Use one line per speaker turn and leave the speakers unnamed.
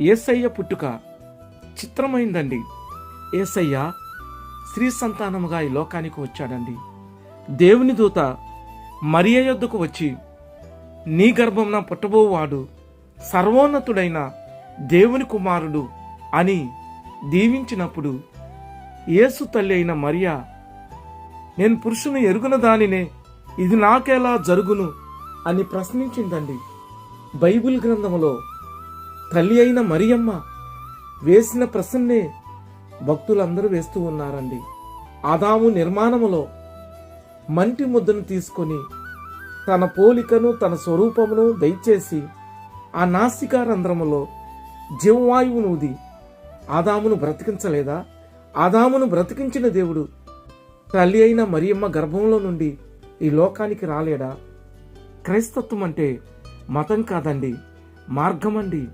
ఏసయ్య పుట్టుక చిత్రమైందండి. ఏసయ్య స్త్రీ సంతానముగా ఈ లోకానికి వచ్చాడండి. దేవుని దూత మరియ యొద్దకు వచ్చి నీ గర్భంన పుట్టబోవాడు సర్వోన్నతుడైన దేవుని కుమారుడు అని దీవించినప్పుడు యేసు తల్లి అయిన మరియా నేను పురుషుని ఎరుగున దానినే ఇది నాకెలా జరుగును అని ప్రశ్నించిందండి. బైబిల్ గ్రంథములో తల్లి అయిన మరియమ్మ వేసిన ప్రసన్నే భక్తులందరూ వేస్తూ ఉన్నారండి. ఆదాము నిర్మాణములో మంటి ముద్దను తీసుకొని తన పోలికను తన స్వరూపమును దయచేసి ఆ నాసికా రంధ్రములో జీవవాయువును ఊది ఆదామును బ్రతికించలేదా? ఆదామును బ్రతికించిన దేవుడు తల్లి అయిన మరియమ్మ గర్భంలో నుండి ఈ లోకానికి రాలేడా? క్రైస్తత్వం అంటే మతం కాదండి మార్గం అండి